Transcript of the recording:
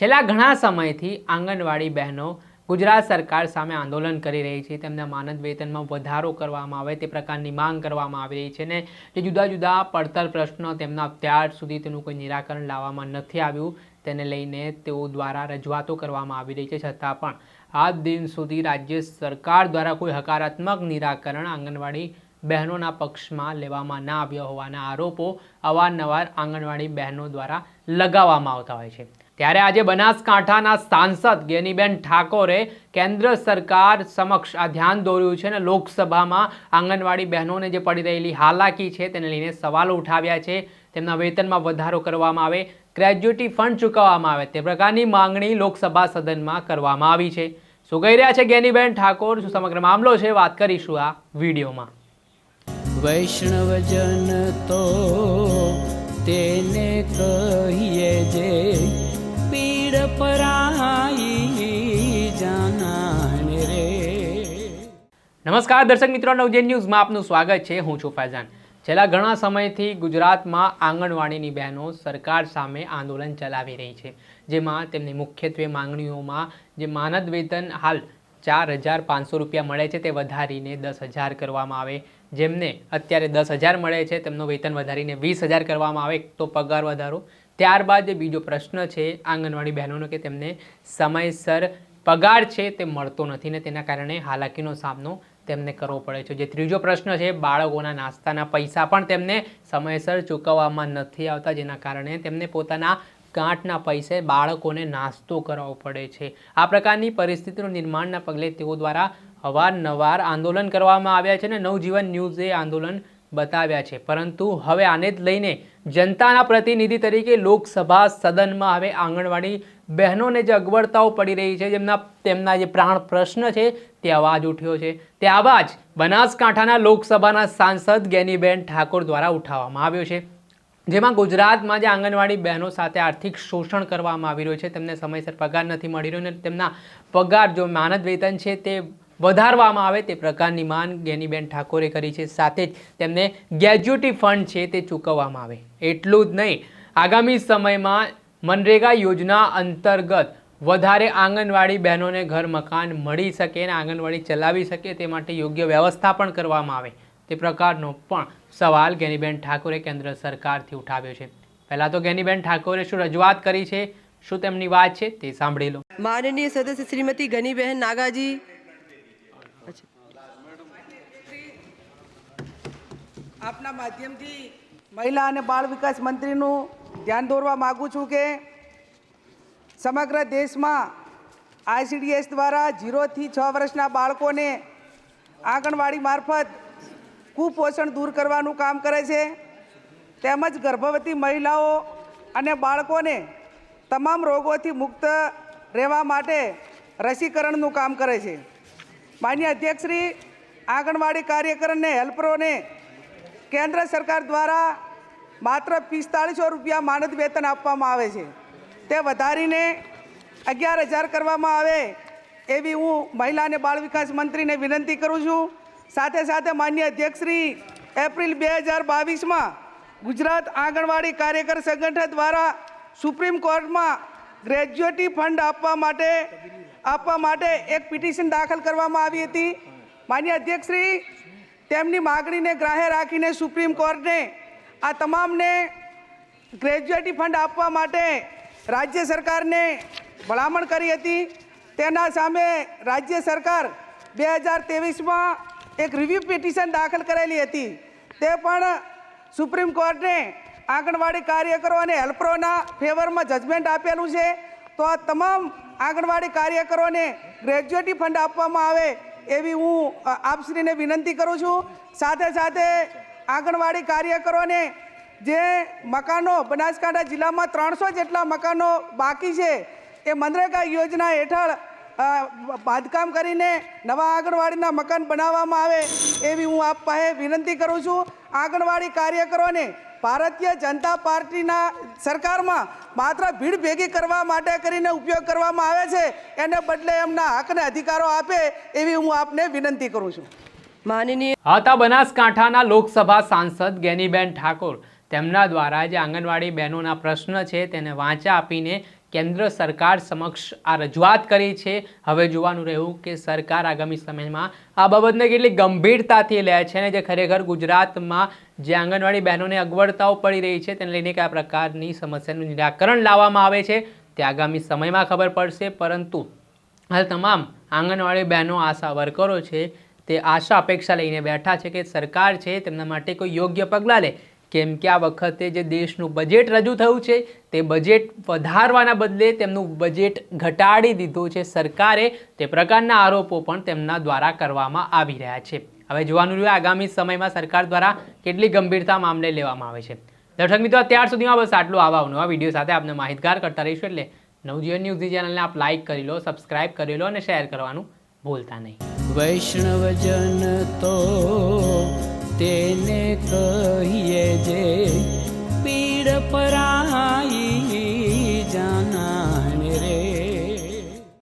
છેલ્લા ઘણા સમયથી આંગણવાડી બહેનો ગુજરાત સરકાર સામે આંદોલન કરી રહી છે. તેમના માનદ વેતનમાં વધારો કરવામાં આવે, તે પ્રકારની માંગ કરવામાં આવી રહી છે ને જે જુદા જુદા પડતર પ્રશ્નો તેમના અત્યાર સુધી તેનું કોઈ નિરાકરણ લાવવામાં નથી આવ્યું. તેને લઈને તેઓ દ્વારા રજૂઆતો કરવામાં આવી રહી છે. છતાં પણ આ દિન સુધી રાજ્ય સરકાર દ્વારા કોઈ હકારાત્મક નિરાકરણ આંગણવાડી બહેનોના પક્ષમાં લેવામાં ના આવ્યો હોવાના આરોપો અવારનવાર આંગણવાડી બહેનો દ્વારા લગાવવામાં આવતા હોય છે. ત્યારે આજે બનાસકાંઠાના સાંસદ ગેનીબેન ઠાકોરે કેન્દ્ર સરકાર સમક્ષ આ ધ્યાન દોર્યું છે અને લોકસભામાં આંગણવાડી બહેનોને જે પડી રહેલી હાલાકી છે તેને લઈને સવાલો ઉઠાવ્યા છે. તેમના વેતનમાં વધારો કરવામાં આવે ગ્રેજ્યુટી ફંડ ચૂકવવામાં આવે, તે પ્રકારની માંગણી લોકસભા સદનમાં કરવામાં આવી છે. શું કહી રહ્યા છે ગેનીબેન ઠાકોર? શું સમગ્ર મામલો છે? વાત કરીશું આ વિડીયોમાં. વૈષ્ણવજન તો તેને કહીએ નમસ્કાર, દર્શક મિત્રો, નવજેન ન્યૂઝમાં આપનું સ્વાગત છે. હું છું ફૈઝાન. છેલ્લા ઘણા સમયથી ગુજરાતમાં આંગણવાડીની બહેનો સરકાર સામે આંદોલન ચલાવી રહી છે, જેમાં તેમની મુખ્યત્વે માંગણીઓમાં જે માનદ વેતન હાલ ચાર હજાર પાંચસો રૂપિયા મળે છે, તે વધારીને દસ હજાર કરવામાં આવે. જેમને અત્યારે દસ હજાર મળે છે, તેમનું વેતન વધારીને વીસ હજાર કરવામાં આવે. તો પગાર વધારો. ત્યારબાદ બીજો પ્રશ્ન છે આંગણવાડી બહેનોનો, કે તેમને સમયસર પગાર છે તે મળતો નથી ને તેના કારણે હાલાકીનો સામનો તેમને કરવો પડે છે. જે ત્રીજો પ્રશ્ન છે, બાળકોના નાસ્તાના પૈસા પણ તેમને સમયસર ચૂકવવામાં નથી આવતા, જેના કારણે તેમને પોતાના ગાંઠના પૈસે બાળકોને નાસ્તો કરાવવો પડે છે. આ પ્રકારની પરિસ્થિતિનું નિર્માણના પગલે તેઓ દ્વારા અવારનવાર આંદોલન કરવામાં આવ્યા છે અને નવજીવન ન્યૂઝે આંદોલન બતાવ્યા છે. પરંતુ હવે આને જ લઈને જનતાના પ્રતિનિધિ તરીકે લોકસભા સદનમાં હવે આંગણવાડી બહેનોને જે અગવડતાઓ પડી રહી છે, જેમના તેમના જે પ્રાણ પ્રશ્ન છે, તે અવાજ ઉઠ્યો છે. તે અવાજ બનાસકાંઠાના લોકસભાના સાંસદ ગેનીબેન ઠાકોર દ્વારા ઉઠાવવામાં આવ્યો છે. જેમાં ગુજરાતમાં જે આંગણવાડી બહેનો સાથે આર્થિક શોષણ કરવામાં આવી રહ્યું છે, તેમને સમયસર પગાર નથી મળી રહ્યો અને તેમના પગાર જો માનદ વેતન છે તે વધારવામાં આવે તે પ્રકારની માંગ ગેનીબેન ઠાકોરે કરી છે. સાથે જ તેમને ગ્રેજ્યુટી ફંડ છે તે ચૂકવવામાં આવે. એટલું જ નહીં, આગામી સમયમાં મનરેગા યોજના અંતર્ગત વધારે આંગણવાડી બહેનોને ઘર મકાન મળી શકે અને આંગણવાડી ચલાવી શકે તે માટે યોગ્ય વ્યવસ્થા પણ કરવામાં આવે તે પ્રકારનો પણ સવાલ ગેનીબેન ઠાકોરે કેન્દ્ર સરકારથી ઉઠાવ્યો છે. પહેલાં તો ગેનીબેન ઠાકોરે શું રજૂઆત કરી છે? શું તેમની વાત છે? તે સાંભળી લો. માનનીય સદસ્ય શ્રીમતી ગનીબહેન નાગાજી. આપના માધ્યમથી મહિલા અને બાળ વિકાસ મંત્રીનું ધ્યાન દોરવા માગું છું કે સમગ્ર દેશમાં આઈસીડીએસ દ્વારા ઝીરોથી છ વર્ષના બાળકોને આંગણવાડી મારફત કુપોષણ દૂર કરવાનું કામ કરે છે. તેમજ ગર્ભવતી મહિલાઓ અને બાળકોને તમામ રોગોથી મુક્ત રહેવા માટે રસીકરણનું કામ કરે છે. માન્ય અધ્યક્ષશ્રી, આંગણવાડી કાર્યકરને, હેલ્પરોને કેન્દ્ર સરકાર દ્વારા માત્ર પિસ્તાળીસો રૂપિયા માનદ વેતન આપવામાં આવે છે. તે વધારીને અગિયાર હજાર કરવામાં આવે એવી હું મહિલા અને બાળ વિકાસ મંત્રીને વિનંતી કરું છું. સાથે સાથે માન્ય અધ્યક્ષશ્રી એપ્રિલ બે હજાર બાવીસમાં ગુજરાત આંગણવાડી કાર્યકર સંગઠન દ્વારા સુપ્રીમ કોર્ટમાં ગ્રેજ્યુએટી ફંડ આપવા માટે આપવા માટે એક પિટિશન દાખલ કરવામાં આવી હતી. માન્ય અધ્યક્ષશ્રી, તેમની માગણીને ગ્રાહ્ય રાખીને સુપ્રીમ કોર્ટને આ તમામને ગ્રેજ્યુએટી ફંડ આપવા માટે રાજ્ય સરકારને ભલામણ કરી હતી. તેના સામે રાજ્ય સરકાર બે હજાર ત્રેવીસમાં એક રિવ્યૂ પિટિશન દાખલ કરેલી હતી. તે પણ સુપ્રીમ કોર્ટે આંગણવાડી કાર્યકરો અને હેલ્પરોના ફેવરમાં જજમેન્ટ આપેલું છે. તો આ તમામ આંગણવાડી કાર્યકરોને ગ્રેજ્યુએટી ફંડ આપવામાં આવે એવી હું આપશ્રીને વિનંતી કરું છું. સાથે સાથે આંગણવાડી કાર્યકરોને જે મકાનો બનાસકાંઠા જિલ્લામાં ત્રણસો જેટલા મકાનો બાકી છે, એ મનરેગા યોજના હેઠળ બાંધકામ કરીને નવા આંગણવાડીના મકાન બનાવવામાં આવે એવી હું આપ પાસે વિનંતી કરું છું. આંગણવાડી કાર્યકરોને ભારતીય જનતા પાર્ટીના સરકારમાં માત્ર ભીડ ભેગી કરવા માટે કરીને ઉપયોગ કરવામાં આવે છે, એને બદલે એમના હકને અધિકારો આપે એવી હું આપને વિનંતી કરું છું. હતા બનાસકાંઠાના લોકસભા સાંસદ ગેનીબેન ઠાકોર તેમના દ્વારા જે આંગણવાડી બહેનોના પ્રશ્ન છે તેને વાંચા આપીને કેન્દ્ર સરકાર સમક્ષ આ રજૂઆત કરી છે. હવે જોવાનું રહ્યું કે સરકાર આગામી સમયમાં આ બાબતને કેટલી ગંભીરતાથી લે છે અને જે ખરેખર ગુજરાતમાં જે આંગણવાડી બહેનોને અગવડતાઓ પડી રહી છે તેને લઈને કયા પ્રકારની સમસ્યાનું નિરાકરણ લાવવામાં આવે છે તે આગામી સમયમાં ખબર પડશે. પરંતુ હાલ તમામ આંગણવાડી બહેનો, આશા વર્કરો છે તે આશા અપેક્ષા લઈને બેઠા છે કે સરકાર છે તેમના માટે કોઈ યોગ્ય પગલાં લે. કેમ કે આ વખતે જે દેશનું બજેટ રજૂ થયું છે, તે બજેટ વધારવાના બદલે તેમનું બજેટ ઘટાડી દીધું છે સરકારે, તે પ્રકારના આરોપો પણ તેમના દ્વારા કરવામાં આવી રહ્યા છે. હવે જોવાનું રહ્યું આગામી સમયમાં સરકાર દ્વારા કેટલી ગંભીરતા મામલે લેવામાં આવે છે. દર્શક મિત્રો, અત્યાર સુધીમાં બસ આટલું. આવા નવા વીડિયો સાથે આપને માહિતગાર કરતા રહીશું એટલે નવજીવન ન્યૂઝની ચેનલને આપ લાઇક કરી લો સબસ્ક્રાઇબ કરી લો અને શેર કરવાનું ભૂલતા નહીં. વૈષ્ણવજન